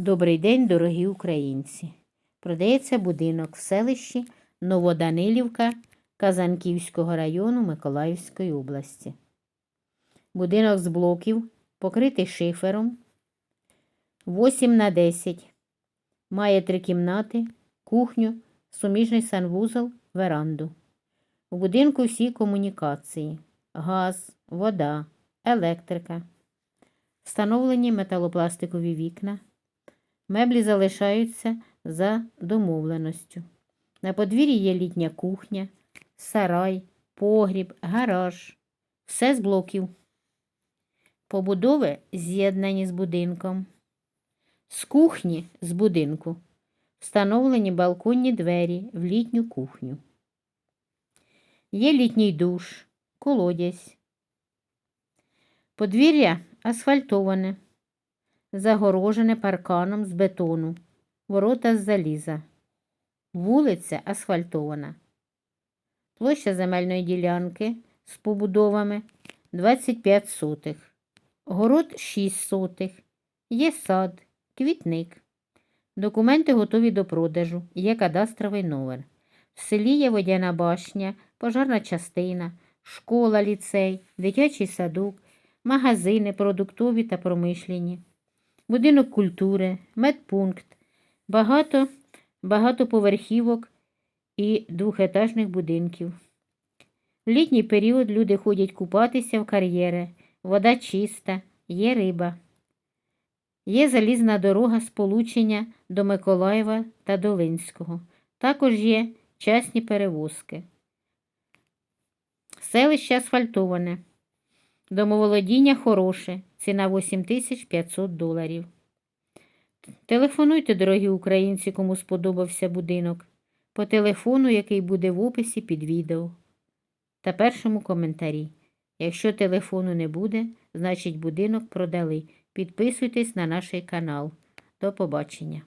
Добрий день, дорогі українці! Продається будинок в селищі Новоданилівка Казанківського району Миколаївської області. Будинок з блоків, покритий шифером, 8 на 10. Має три кімнати, кухню, суміжний санвузол, веранду. У будинку всі комунікації: газ, вода, електрика. Встановлені металопластикові вікна. Меблі залишаються за домовленостю. На подвір'ї є літня кухня, сарай, погріб, гараж. Все з блоків. Побудови з'єднані з будинком. З кухні з будинку встановлені балконні двері в літню кухню. Є літній душ, колодязь. Подвір'я асфальтоване, загорожене парканом з бетону, ворота з заліза. Вулиця асфальтована. Площа земельної ділянки з побудовами 25 сотих. Город 6 сотих. Є сад, квітник. Документи готові до продажу. Є кадастровий номер. В селі є водяна башня, пожарна частина, школа, ліцей, дитячий садок, магазини продуктові та промишлені, будинок культури, медпункт, багато багатоповерхівок і двохетажних будинків. В літній період люди ходять купатися в кар'єри, вода чиста, є риба. Є залізна дорога сполучення до Миколаєва та Долинського. Також є частні перевозки. Селище асфальтоване. Домоволодіння хороше. Ціна 8500 доларів. Телефонуйте, дорогі українці, кому сподобався будинок, по телефону, який буде в описі під відео та першому коментарі. Якщо телефону не буде, значить будинок продали. Підписуйтесь на наш канал. До побачення.